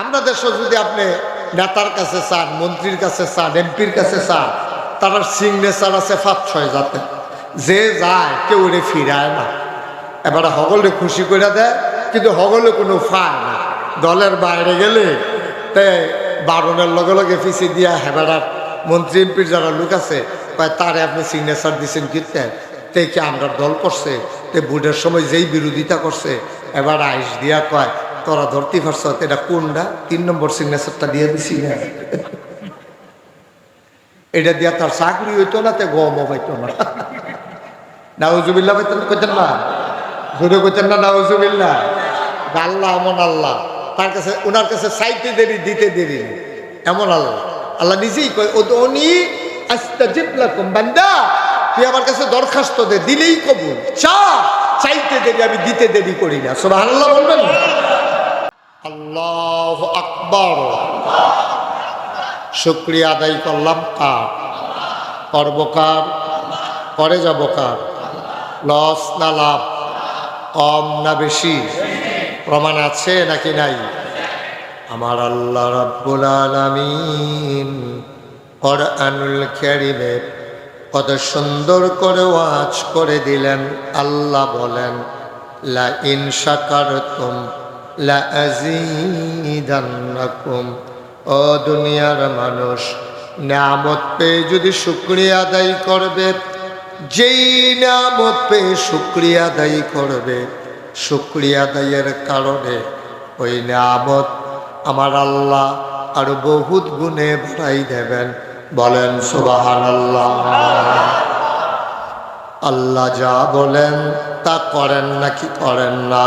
আমরা দেশে যদি আপনি নেতার কাছে চান, মন্ত্রীর কাছে চান, এমপির কাছে চান, তার সিগনেচার আছে পাঁচ, ছয় যাতে যে যায়, কেউ রে ফিরায় না। এবারে হগলে খুশি করে দেয়, কিন্তু হগলে কোনো ফায় না। দলের বাইরে গেলে, তে বারণের লগে লগে পিছিয়ে দিয়া হেবারার মন্ত্রী, এমপির যারা লোক আছে তারে আপনি সিগনেচার দিচ্ছেন কিনতে তে? কি আমরা দল করছে? তে বুটের সময় যেই বিরোধিতা করছে, এবার আইস দিয়া কয় তোরা ধরতে পারছ এটা কোনটা তিন নম্বর সিগনেচারটা দিয়ে দিছি না। এটা দিয়া তার চাকরি হইতো না, তে গমও পাইতো না। নাউজুবিল্লাহ পাইতেন কইতেন না? জোরে কইতেন না, নাউজুবিল্লাহ। আল্লাহ এমন আল্লাহ। তার কাছে ওনার কাছে দেরি, দিতে দেরি এমন আল্লাহ। আল্লাহ নিজেই কয়, ও তো উনি বান্দা। তুই আমার কাছে দরখাস্ত দে, দিলেই কবুল। চা, চাইতে দেরি, আমি দিতে দেরি করি না। সব আল্লাহ বলবেন না? আল্লাহ আকবর। শুক্রিয়া আদায় করলাম কার? করবকার করে? যাব কার? লস না লাভ? কম না বেশি? প্রমাণ আছে নাকি নাই? আমার আল্লাহ রাব্বুল আলামিন কোরআনুল কারীমে কত সুন্দর করে ওয়াজ করে দিলেন। আল্লাহ বলেন, লা ইন শাকারতুম লা ও দুনিয়ার মানুষ নামত পেয়ে যদি শুক্রিয়া আদায় করবে, যেই নামত পেয়ে শুক্রিয়া আদায় করবে, শুক্রিয়া আদায়ের কারণে ওই নামত আমার আল্লাহ আরও বহুত গুণে বাড়াই দেবেন। বলেন সুবাহান আল্লাহ আল্লাহ যা বলেন তা করেন নাকি করেন না?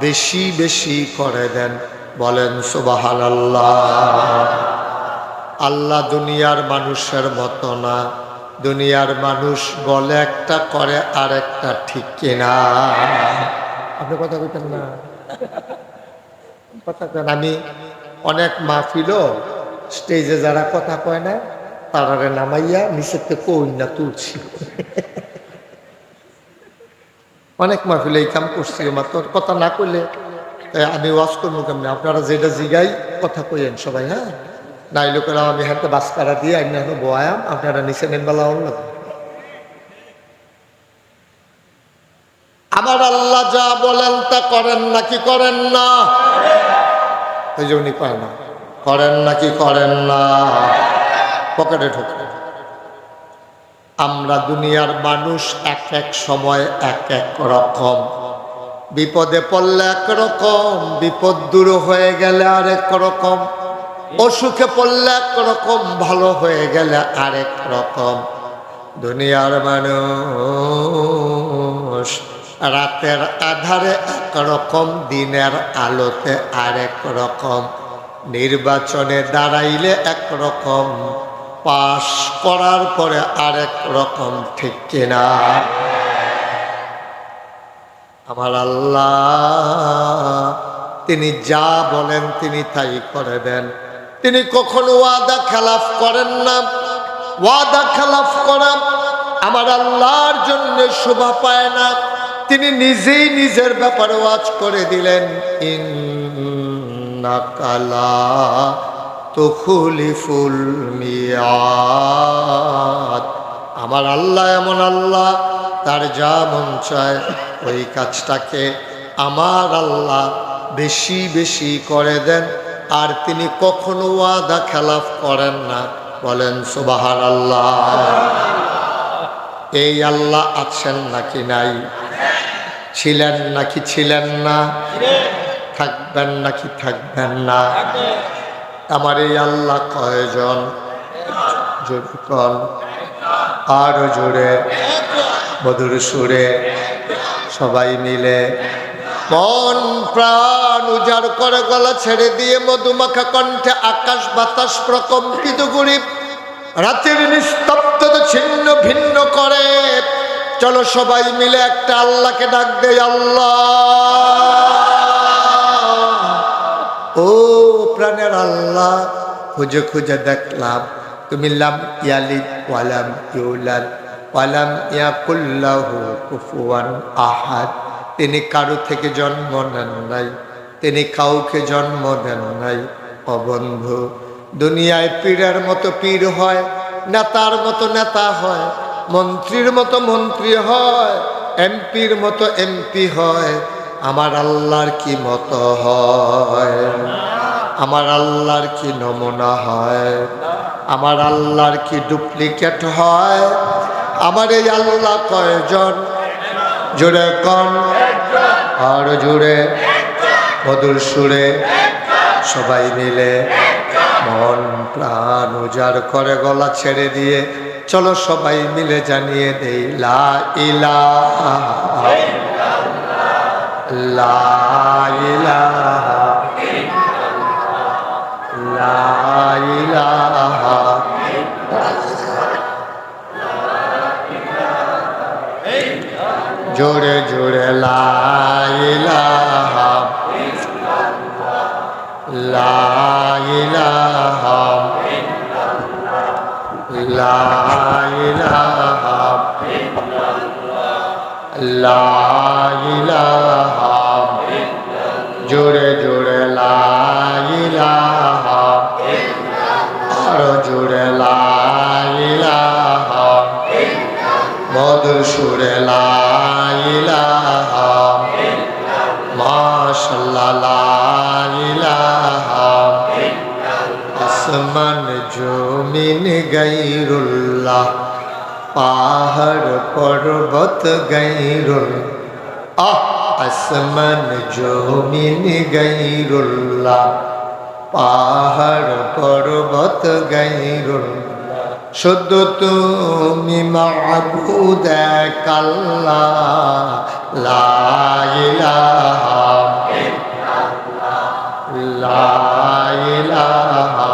বেশি বেশি করে দেন। বলেন সুবাহান আল্লাহ আল্লাহ দুনিয়ার মানুষের মতো না। দুনিয়ার মানুষ বলে একটা করে, আর একটা ঠিক কিনা। আপনি কথা বলতেন না। কথা কেন আমি অনেক মাহফিল, স্টেজে যারা কথা কয় না, তারারে নামাইয়া নিচেতে কই না তুলছি। অনেক মাহফিলে এই কাম করছি মাত্র কথা না কইলে আমি ওয়াজ করব কেমনি? আপনারা যেটা জিগাই, কথা কইেন সবাই হ্যাঁ? নাই লোকেরা আমি হাতে বাস কারা দিয়ে আমি এখন বয়াম, আপনারা নিচে নেন বেলা হল। আমার আল্লাহ যা বলেন তা করেন নাকি করেন না? ওই যে উনি কয় না, করেন নাকি করেন না? পকেটে ঢোকে। আমরা দুনিয়ার মানুষ এক এক সময় এক এক রকম। বিপদে পড়লে এক রকম, বিপদ দূর হয়ে গেলে আরেক রকম। অসুখে পড়লে এক রকম, ভালো হয়ে গেলে আরেক রকম। দুনিয়ার মানুষ রাতের আধারে এক রকম, দিনের আলোতে আরেক রকম। নির্বাচনে দাঁড়াইলে এক রকম। পাশ করার পরে আরেক রকম ঠিক কিনা? আমার আল্লাহ, তিনি যা বলেন তিনি তাই করে দেন তিনি কখনো ওয়াদা খেলাফ করেন না। ওয়াদা খেলাফ করা আমার আল্লাহর জন্য শোভা পায় না। তিনি নিজেই নিজের ব্যাপারে ওয়াজ করে দিলেন ইন্নাকালা তুখুলিফুল মিয়াদ। আমার আল্লাহ এমন আল্লাহ, তার যা মন চায় ওই কাজটাকে আমার আল্লাহ বেশি বেশি করে দেন। আর তিনি কখনো ওয়াদা খেলাফ করেন না, বলেন সুবাহার আল্লাহ এই আল্লাহ আছেন নাকি নাই? ছিলেন নাকি ছিলেন না? থাকবেন নাকি থাকবেন না? আমার এই আল্লাহ কয়জন? কন। আরও জোরে, মধুর সুরে সবাই মিলে। মন প্রাণ উজাড় করে, গলা ছেড়ে দিয়ে মধুমাখা কণ্ঠে আকাশ বাতাস প্রকম্পিত করি। রাতের নিস্তব্ধতা ছিন্ন ভিন্ন করে। চলো সবাই মিলে একটা আল্লাহকে ডাক দেয় আল্লাহ। ও প্রাণের আল্লাহ, খুঁজে খুঁজে দেখলাম। তুমি লাম ইয়ালিদ ওয়ালাম ইউলাদ ওয়ালাম ইয়াকুল্লাহু কুফুয়ান আহাদ। তিনি কারও থেকে জন্ম নেন নাই, তিনি কাউকে জন্ম দেন নাই। অবন্ধু দুনিয়ায় পীরের মতো পীর হয়, নেতার মতো নেতা হয়, মন্ত্রীর মতো মন্ত্রী হয়, এমপির মতো এমপি হয় আমার আল্লাহর কি মতো হয়? আমার আল্লাহর কি নমুনা হয়? আমার আল্লাহর কি ডুপ্লিকেট হয়? আমার এই আল্লাহ কয়জন? জুড়ে কন। আর জুড়ে মধুর সুরে। সবাই মিলে মন প্রাণ উজাড় করে গলা ছেড়ে দিয়ে চলো সবাই মিলে জানিয়ে দেই, লা ইলাহা লা ইলাহা লা ইলাহা জোরে জোরে লা ইলাহা লা ইলাহা লা ইলাহা লা জমিন গাইরুল্লাহ, পাহাড় পর্বত গাইরুল, আহ, আসমান জমিন গাইরুল্লাহ, পাহাড় পর্বত গাইরুল। শুদ্ধ তুমি মাবুদ কাল্লা লা ইলাহা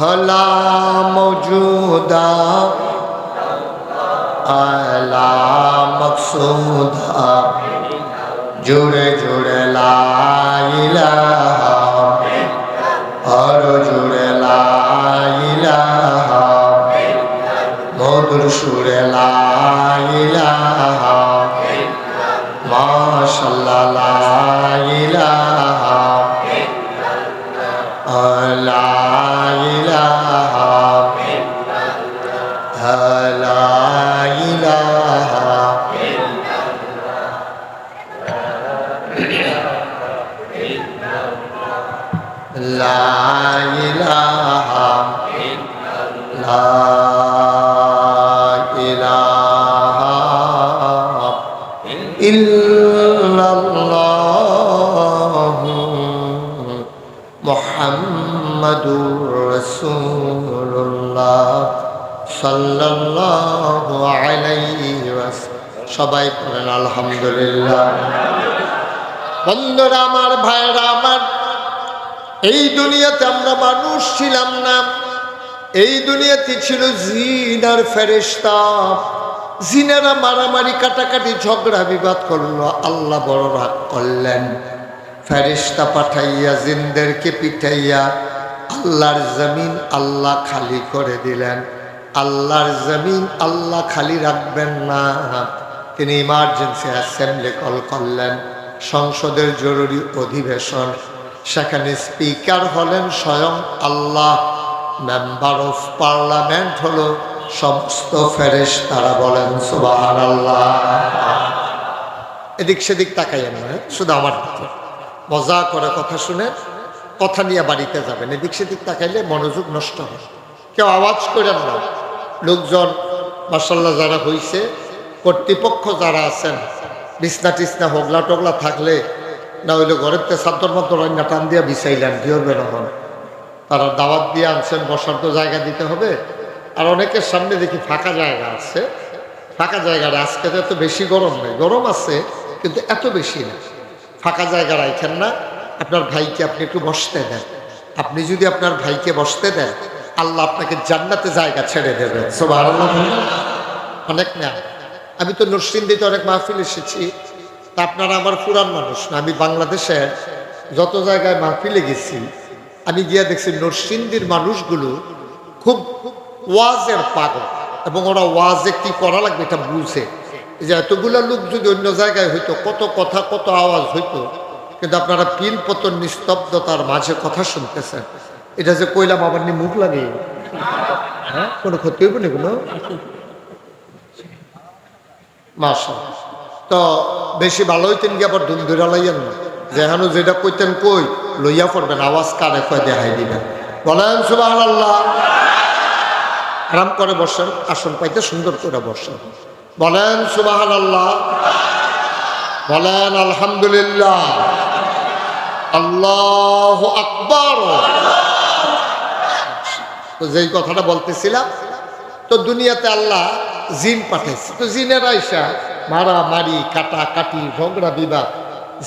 भला मौजूदा आला मकसूदा जुड़ जुड़ लाइला और जुड़ लाइला मधुर सुर ला ইলাহা লা ইলাহা ইল্লাল্লাহু মুহাম্মাদুর রাসূলুল্লাহ সাল্লাল্লাহু আলাইহি ওয়াসাল্লাম সবাই পড়েন আলহামদুলিল্লাহ বন্ধুরা আমার ভাইরা আমার, এই দুনিয়াতে আমরা মানুষ ছিলাম না। এই দুনিয়াতে ছিল জিন আর ফেরেস্তা জিনেরা মারামারি, কাটাকাটি, ঝগড়া, বিবাদ করল। আল্লাহ বড় রাগ করলেন। ফেরিস্তা পাঠাইয়া, জিনদেরকে পিঠাইয়া আল্লাহর জমিন আল্লাহ খালি করে দিলেন। আল্লাহর জমিন আল্লাহ খালি রাখবেন না। তিনি ইমার্জেন্সি অ্যাসেম্বলি কল করলেন। সংসদের জরুরি অধিবেশন। সেখানে স্পিকার হলেন স্বয়ং আল্লাহ। মেম্বার অফ পার্লামেন্ট হলো সমস্ত ফেরেশ তারা বলেন সুবাহ আল্লাহ এদিক সেদিক তাকাইয়েন না শুধু আমার মজা করে কথা শুনে, কথা নিয়ে বাড়িতে যাবেন। এদিক সেদিক তাকাইলে মনোযোগ নষ্ট হয়। কেউ আওয়াজ করেন না লোকজন মাসাল্লাহ যারা হইছে, কর্তৃপক্ষ যারা আছেন বিছনা টিসনা হোগলা টোগলা থাকলে না হইলে ঘরের তে সাদ্দর মতো রান্না টান দিয়ে বিছাইলেন, কি হবে নহন তারা দাওয়াত দিয়ে আনছেন, বসার তো জায়গা দিতে হবে। আর অনেকের সামনে দেখি ফাঁকা জায়গা আছে। ফাঁকা জায়গাটা আজকে তো এত বেশি গরম নেই। গরম আছে, কিন্তু এত বেশি না। ফাঁকা জায়গা রাখেন না। আপনার ভাইকে আপনি একটু বসতে দেন। আপনি যদি আপনার ভাইকে বসতে দেন, আল্লাহ আপনাকে জান্নাতে জায়গা ছেড়ে সুবহানাল্লাহ। বলুন। অনেক না আমি তো নরসিংদীতে অনেক মাহফিল এসেছি। তা আপনারা আমার পুরান মানুষ না, আমি বাংলাদেশের যত জায়গায় মাহফিলে গেছি, আমি গিয়া দেখছি নরসিংদীর মানুষগুলো খুব ওয়াজের পাগল এবং ওরা ওয়াজে কি করা লাগবে এটা বুঝে। যে এতগুলা লোক যদি অন্য জায়গায় হইতো, কত কথা, কত আওয়াজ হইতো, কিন্তু আপনারা পিল পতন নিস্তব্ধতার মাঝে কথা শুনতেছেন। এটা যে কইলাম আবার নি মুখ লাগে। হ্যাঁ কোনো ক্ষতি হইব না কোনো? মাসা তো বেশি ভালো হইতেন কি আবার দুম ধরে লাইয়েন? না যেহানো যেটা কইতেন কই, লইয়া পড়বেন, আওয়াজ কারে কয় দেখাই দিবেন। বলেন সুবাহ আল্লাহ আরাম করে বসেন, আসন পাইতে সুন্দর করে বসেন। বলেন সুবাহ আল্লাহ বলেন, আলহামদুলিল্লাহ। আল্লাহ আকবর। তো যেই কথাটা বলতেছিলাম, তো দুনিয়াতে আল্লাহ জিন পাঠাইছে। তো জিনের আইসা মারা, মারি, কাটা, কাটি, ঝগড়া, বিবাদ,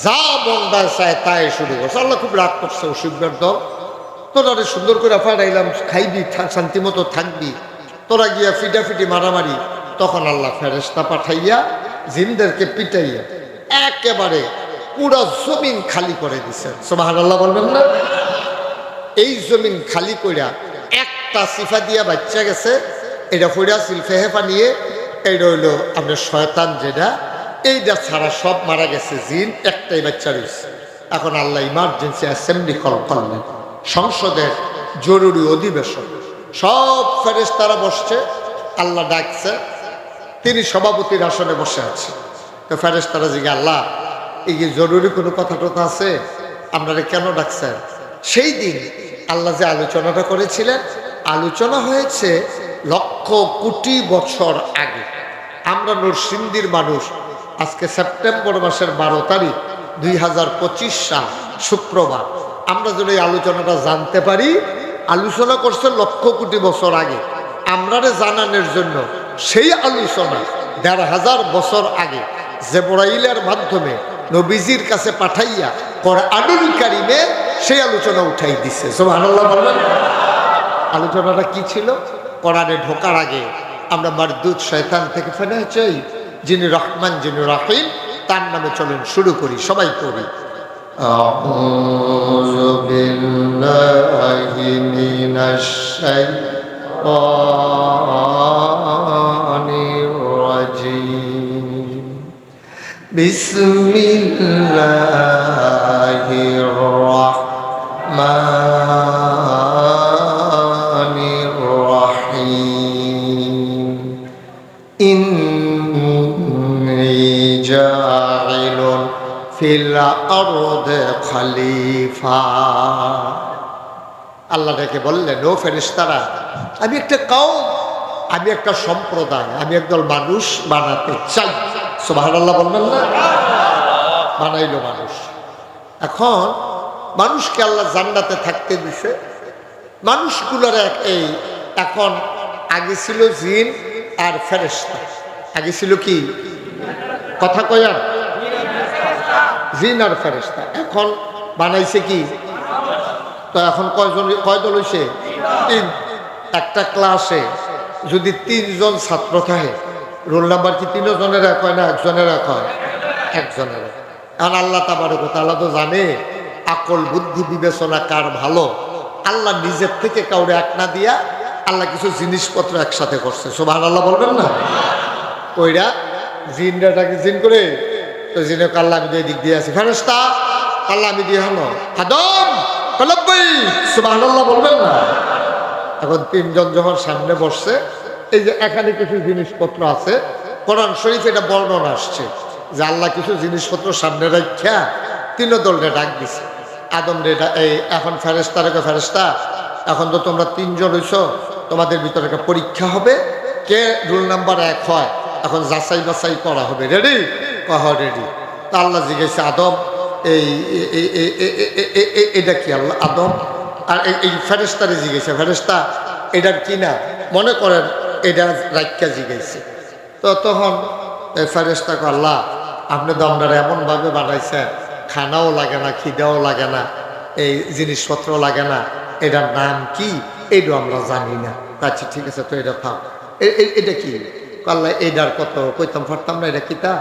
যা বন্দায় চায় তাই শুরু করছে। আল্লাহ খুব রাগ করছে অসুবিধার দল তোরা সুন্দর করে ফাটাইলাম খাইবি শান্তি মতো থাকবি। তোরা গিয়া ফিটাফিটি মারামারি, তখন আল্লাহ ফেরেস্তা পাঠাইয়া জিনদেরকে পিটাইয়া একেবারে পুরো জমিন খালি করে দিছে। সোবাহান আল্লাহ বলবেন না? এই জমিন খালি কইরা একটা সিফা দিয়া বাচ্চা গেছে এটা ফইরা সিলফেহেফা নিয়ে এইটা হইল আপনার শয়তান যেটা। এইটা ছাড়া সব মারা গেছে, জিন একটাই বাচ্চা রয়েছে। এখন আল্লাহ ইমার্জেন্সি অ্যাসেম্বলি কল করলেন। সংসদের জরুরি অধিবেশন। সব ফেরেস তারা বসছে, আল্লাহ ডাকছে। তিনি সভাপতির আসনে বসে আছে। তো ফেরেস তারা জিগে আল্লাহ, এই যে জরুরি কোনো কথা টথা আছে? আপনারা কেন ডাকছেন? সেই দিন আল্লাহ যে আলোচনাটা করেছিলেন, আলোচনা হয়েছে লক্ষ কোটি বছর আগে আমরা নরসিংদীর মানুষ, আজকে সেপ্টেম্বর মাসের বারো তারিখ, দুই হাজার পঁচিশ সাল, শুক্রবার। আমরা যদি এই আলোচনাটা জানতে পারি, আলোচনা করছে লক্ষ কোটি বছর আগে। আমরারে জানানোর জন্য সেই আলোচনা দেড় হাজার বছর আগে জেবরাইলের মাধ্যমে নবীজির কাছে পাঠাইয়া কোরআনুল কারিমে সেই আলোচনা উঠাই দিছে। বলবেন। আলোচনাটা কি ছিল? কোরআনে ঢোকার আগে আমরা মারদুদ শয়তান থেকে ফেলে চাই যিনি রহমান যিনি রাহিম তার নামে চলুন শুরু করি সবাই করি أعوذ بالله من الشيطان الرجيم بسم الله الرحمن খালিফা। আল্লাহ ডেকে বললেন, ও ফেরিস্তারা আমি একটা কাউ আমি একটা সম্প্রদায়, আমি একদল মানুষ বানাতে চাই। সোভান আল্লাহ বলবেন না? বানাইল মানুষ। এখন মানুষকে আল্লাহ জান্নাতে থাকতে দিছে। মানুষগুলোর এক এই, এখন আগে ছিল জিন আর ফেরেস্তা আগে ছিল কি? কথা কয়ার জিন আর ফেরেস্তা এখন বানাইছে কি? তো এখন কয়জন, কয় দল হয়েছে তিন। একটা ক্লাসে যদি তিনজন ছাত্র থাকে, রোল নাম্বার কি তিনজনের এক হয় না একজনের এক হয় একজনের। এক। এখন আল্লাহ তাবারক তাআলা তো জানে, আকল বুদ্ধি বিবেচনা কার ভালো। আল্লাহ নিজের থেকে কাউরে এক না দিয়া আল্লাহ কিছু জিনিসপত্র একসাথে করছে। সোভান আল্লাহ বলবেন না? ওইরা জিনটাকে জিন করে এই দিক দিয়ে আছি। দিয়ে হলো। আদম এখন তিনজন যখন সামনে বসছে, এই যে এখানে কিছু জিনিসপত্র আছে, কোরআন শরীফ এটা বর্ণনা আসছে যে আল্লাহ কিছু জিনিসপত্র সামনে রাখা তিনও দলরে ডাক দিছে। আদম রে এই এখন ফেরেস্তা রেখে ফেরেস্তা এখন তো তোমরা তিনজন হইছ, তোমাদের ভিতরে একটা পরীক্ষা হবে, কে রুল নাম্বার এক হয়? এখন যাচাই বাছাই করা হবে। রেডি কহ রেডি তা আল্লাহ জিজ্ঞেস, আদম, এই এটা কি আল্লাহ? আদম? আর এই ফেরেস্তারে জিজ্ঞেস ফেরেস্তা এটার কি না? মনে করেন এটা রাখা জিজ্ঞেসে। তো তখন ফেরেস্তা কল্লা আপনি দমডারে এমনভাবে বানাইছেন, খানাও লাগে না, খিদাও লাগে না, এই জিনিসপত্র লাগে না, এটার নাম কি? এটাও আমরা জানি না। আচ্ছা ঠিক আছে, তো এটা থাক। এটা কি? কাল্লা এইটার কত? কইতাম পারতাম না, এটা কিতা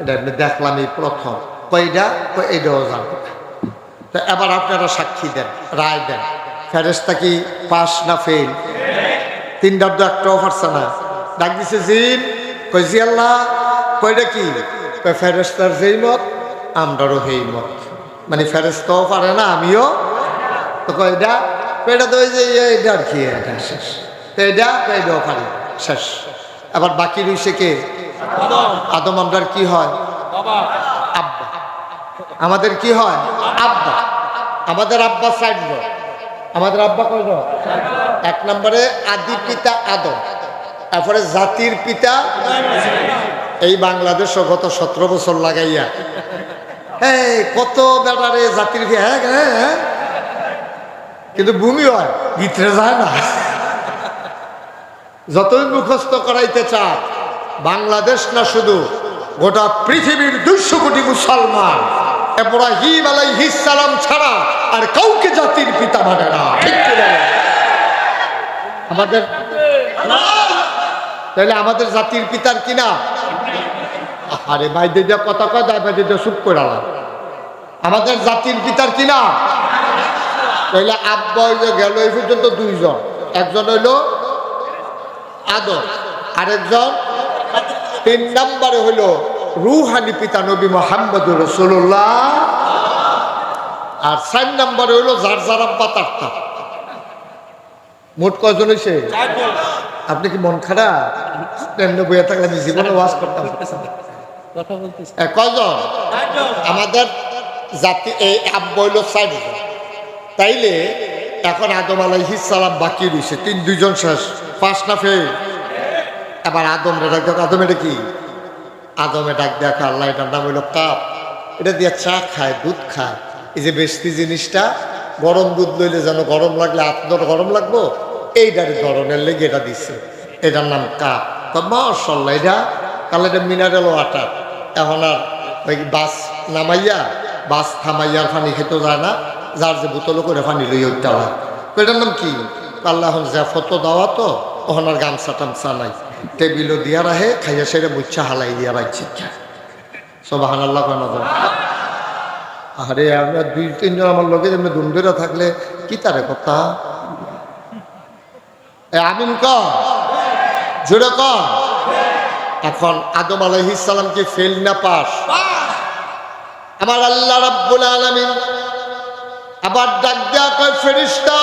এটা দেখলাম এই প্রথম। কয়টা কই এইটাও জানব। তো এবার আপনারা সাক্ষী দেন, রায় দেন। ফেরেস্তা কি পাস না ফেল? তিনটার তো একটাও পারছে না? ডাক দিছে জিন। কই জি আল্লাহ। কয়টা কি? কই ফেরেস্তার যেই মত আমরারও সেই মত মানে ফেরেস্তাও পারে না, আমিও। তো কয়টা কয়টা তো ওই যে এইটা আর কি, এটা শেষ। তো এইটা কয়টাও পারি, শেষ। আবার বাকি রইছে কে আদম, আমরার কি হয়? আব্বা। আমাদের কি হয়? আব্বা। আমাদের আব্বা সাইড আমাদের আব্বা কয় এক নম্বরে আদি পিতা আদম। তারপরে জাতির পিতা এই বাংলাদেশ গত সতেরো বছর লাগাইয়া। হ্যাঁ কত বেড়ারে জাতির হ্যাঁ হ্যাঁ। কিন্তু ভূমি হয়, ভিতরে যায় না। যতই মুখস্থ করাইতে চায় বাংলাদেশ না শুধু, গোটা পৃথিবীর দুশো কোটি মুসলমান। এব্রাহিম আলাইহিস সালাম ছাড়া আর কাউকে জাতির পিতা মানে না। ঠিক? আমাদের তাহলে আমাদের জাতির পিতার কি না আরে ভাই দিদা কথা কয়, দায় ভাই দিদা চুপ করে আমাদের জাতির পিতার কি না তাহলে আব্বা গেল এই পর্যন্ত দুইজন। একজন হইল আদম আরেকজন তিন নম্বরে হইল রুহানি পিতা নবী মোহাম্মদ রসুল্লাহ আর চার নম্বরে হইল যার যার আব্বা তার তার। মোট কয়জন হয়েছে আপনি কি মন খারাপ? এমনি বইয়া থাকলে আমি জীবনে ওয়াজ করতাম। কয়জন? আমাদের জাতি এই আব্বা হইল চারজন। তাইলে এখন আদম আলাইহিস সালাম বাকি রয়েছে তিন দুইজন শেষ। পাঁচ না ফেল এবার আদম রে ডাক দেখো, আদম এটা কি? আদমে ডাক দেখা, আল্লাহ এটার নাম হইল কাপ। এটা দিয়ে চা খায়, দুধ খায়। এই যে বেশি জিনিসটা, গরম দুধ লইলে যেন গরম লাগলে আপনার গরম লাগবো, এইটার ধরনের লেগে এটা দিচ্ছে এটার নাম কাপ। তো মার্শাল্লাহ এটা তাহলে এটা মিনারেল ওয়াটার এখন আর বাস নামাইয়া, বাস থামাইয়ার পানি খেতে যায় না, যার যে বোতল করে পানি লই ওইটা হয়। এটার নাম কি? আল্লাহ যা ফটো দেওয়া তো ওখান আর গামছা টামছা নাই। টেবিলও দিয়া রাহে খাইয়া সেরে মুচ্ছা হালাই দিয়া বাইছি সবাহান আল্লাহ কেন আরে আমরা দুই, তিনজন আমার লোকে যেমনি দুমদুরা থাকলে, কি তারে কথা? আমিন ক জোরে ক এখন আদম আলাইহিস সালাম কি ফেল না পাস? আমার আল্লাহ রাব্বুল আলামিন আবার ডাক দেয়া কয় ফেরিস্তা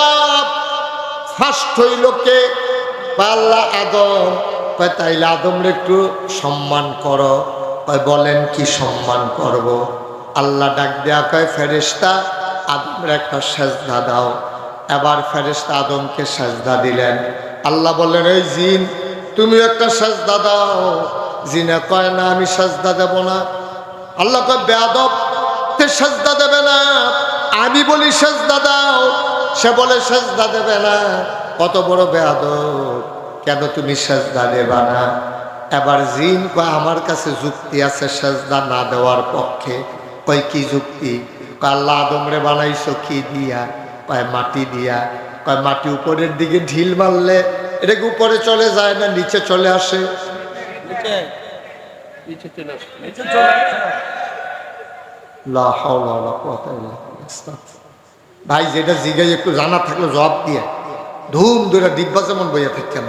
ফার্স্ট হইল আল্লাহ আদম। কয়, তাইলে আদমরে একটু সম্মান করো। কয়, বলেন কি সম্মান করব? আল্লাহ ডাক দেয়া কয় ফেরিস্তা আদমের একটা সেজদা দাও। এবার ফেরিস্তা আদমকে সেজদা দিলেন। আল্লাহ বললেন, এই জিন তুমি একটা সেজদা দাও। জিনে কয়, না, আমি সেজদা দেব না। আল্লাহ কয়, বেয়াদব তে সেজদা দেবে না। আমি বলি সেজদা দাও। সে বলে, সেজদা দেবে না। কত বড় বেয়াদব। কেন তুমি সেজদা দেবা না? এবার জিন কয় আমার কাছে যুক্তি আছে সেজদা না দেওয়ার পক্ষে। কয় কি যুক্তি? আল্লাহ আদমরে বানাইছো কি দিয়া? কয় মাটি দিয়া। কয় মাটি উপরের দিকে ঢিল মারলে এটা কি উপরে চলে যায় না নিচে চলে আসে? নিচে। নিচে চলে আসো। নিচে লা হাওলা ওয়ালা কুওয়াতা ইল্লা বিল্লাহ। ভাই যেটা জিগাই একটু জানা থাকলে জবাব দিয়ে। ধুম ধরে ডিব্বা যেমন বইয়া থাকেন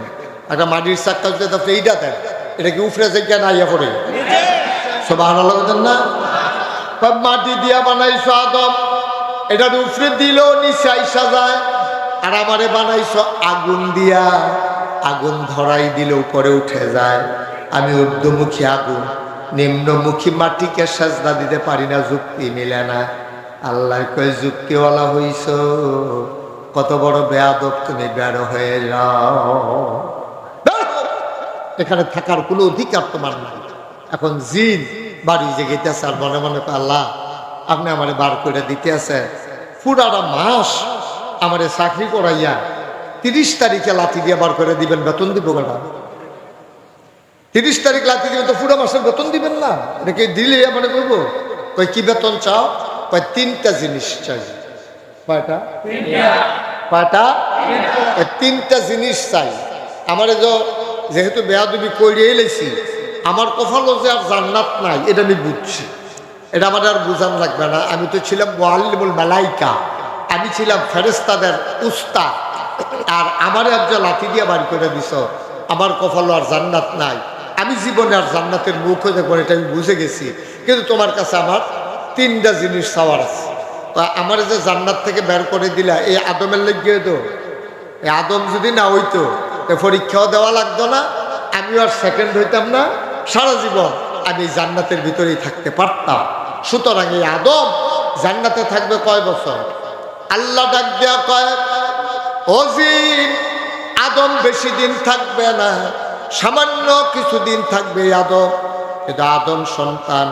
একটা মাটির চাক্কা যদি আপনি এইটা দেন। এটা কি উফরে যে কেন আইয়া পড়ে? সব ভালো লাগতেন না মাটি দিয়া বানাইছো আদম। এটা উফরে দিলেও নিচে যায়। আর আমারে বানাইছো আগুন দিয়া। আগুন ধরাই দিলে উপরে উঠে যায়। আমি ঊর্ধ্বমুখী আগুন। নিম্নমুখী মাটিকে সাজদা দিতে পারি না, যুক্তি মিলে না। আল্লাহ কয়, যুক্তিওয়ালা হইছ। কত বড় বেয়াদব তুমি, বের হয়ে যাও। এখানে থাকার কোনো অধিকার তোমার নাই। এখন জিন বাড়ি যে গেতেছে আর মনে মনে আল্লাহ আপনি আমারে বার করে দিতে আছে পুরাটা মাস আমারে চাকরি করাইয়া তিরিশ তারিখে লাঠি দিয়ে বার করে দিবেন বেতন দিব কেনা তিরিশ তারিখ লাঠি দিবেন তো পুরো মাসের বেতন দিবেন না। এটাকে দিলে মানে বলব? কই কি বেতন চাও? কয় তিনটা জিনিস চাই। কয়টা? কয়টা? তিনটা জিনিস চাই। আমার যে যেহেতু বেয়াদবি করিয়ে লেছি, আমার কপালও যে আর জান্নাত নাই, এটা আমি বুঝছি। এটা আমার আর বোঝান লাগবে না। আমি তো ছিলাম মোয়াল্লিমুল মালাইকা, আমি ছিলাম ফেরেস্তাদের উস্তা আর আমার একজন লাঠি দিয়ে বাড়ি করে দিছ, আমার কপালও আর জান্নাত নাই। আমি জীবনে আর জান্নাতের মুখ হয়ে দেখব এটা আমি বুঝে গেছি। কিন্তু তোমার কাছে আমার তিনটা জিনিস চাওয়ার আছে। তা আমার যে জান্নাত থেকে বের করে দিলা, এই আদমের লেগে তো। এই আদম যদি না হইতো পরীক্ষাও দেওয়া লাগতো না আমি আর সেকেন্ড হইতাম না। সারা জীবন আমি জান্নাতের ভিতরেই থাকতে পারতাম। সুতরাং এই আদম জান্নাতে থাকবে কয় বছর? আল্লাহ ডাক দেওয়া কয় আদম বেশি দিন থাকবে না, সামান্য কিছুদিন থাকবে আদম কিন্তু আদম সন্তান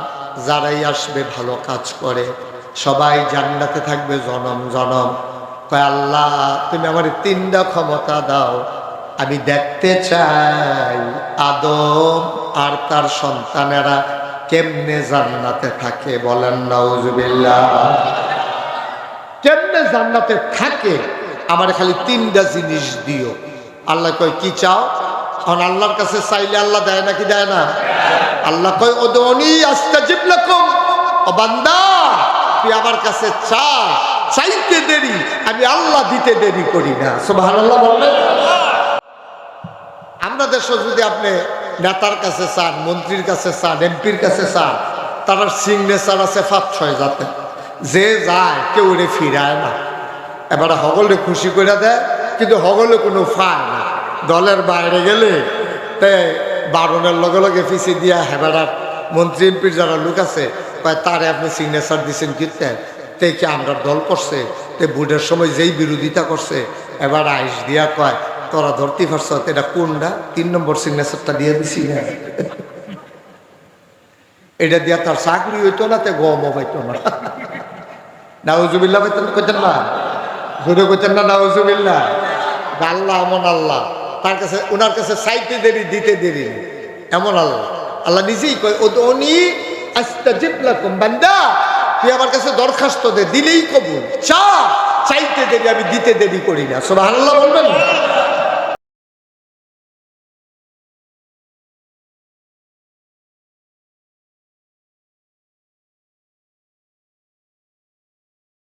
যারাই আসবে ভালো কাজ করে, সবাই জান্নাতে থাকবে জনম জনম। কয়, আল্লাহ, তুমি আমার তিনটা ক্ষমতা দাও আমি দেখতে চাই আদম আর তার সন্তানেরা কেমনে জান্নাতে থাকে বলেন নাউজুবিল্লাহ। কেমনে জান্নাতে থাকে? আমার খালি তিনটা জিনিস দিও। আল্লাহ কয়, কি চাও? এখন আল্লাহর কাছে চাইলে আল্লাহ দেয় নাকি দেয় না? আল্লাহ কয় ওদনি আস্তাজিব লাকুম। ও বান্দা, তুই আমার কাছে চা চাইতে দেরি, আমি আল্লাহ দিতে দেরি করি না। সুবহানাল্লাহ বলবেন আমরা দেশে যদি আপনি নেতার কাছে চান, মন্ত্রীর কাছে চান, এমপির কাছে চান, তার সিগনেচার আছে পাঁচ, ছয় যাতে যে যায়, কেউ রে ফিরায় না। এবারে হগলে খুশি করে দেয়, কিন্তু হগলে কোনো ফায় না। দলের বাইরে গেলে, তে বারণের লগে লগে ফিসি দিয়া হেবারার মন্ত্রী, এমপির যারা লোক আছে তারে আপনি সিগনেচার দিচ্ছেন কিনতে তে কি আমরা দল করছে? তে বুটের সময় যেই বিরোধিতা করছে, এবার আইস দিয়া কয় তোরা ধরতে পারছ এটা কোনটা? তিন নম্বর সিগনেচারটা দিয়ে দিছি না। এটা দিয়া তার চাকরি হইতো না, তে গমও পাইতো না। নাউজুবিল্লাহ পাইতেন কইতেন না? জোরে কইতেন না, নাউজুবিল্লাহ? আল্লাহ আল্লাহ। তার কাছে ওনার কাছে দেরি, দিতে দেরি এমন আল্লাহ। আল্লাহ নিজেই কয় ও তো উনি বান্দা। তুই আমার কাছে দরখাস্ত দে, দিলেই কবুল। চা চাইতে দেরি, আমি দিতে দেরি করি না। সুবহানাল্লাহ বলবেন না?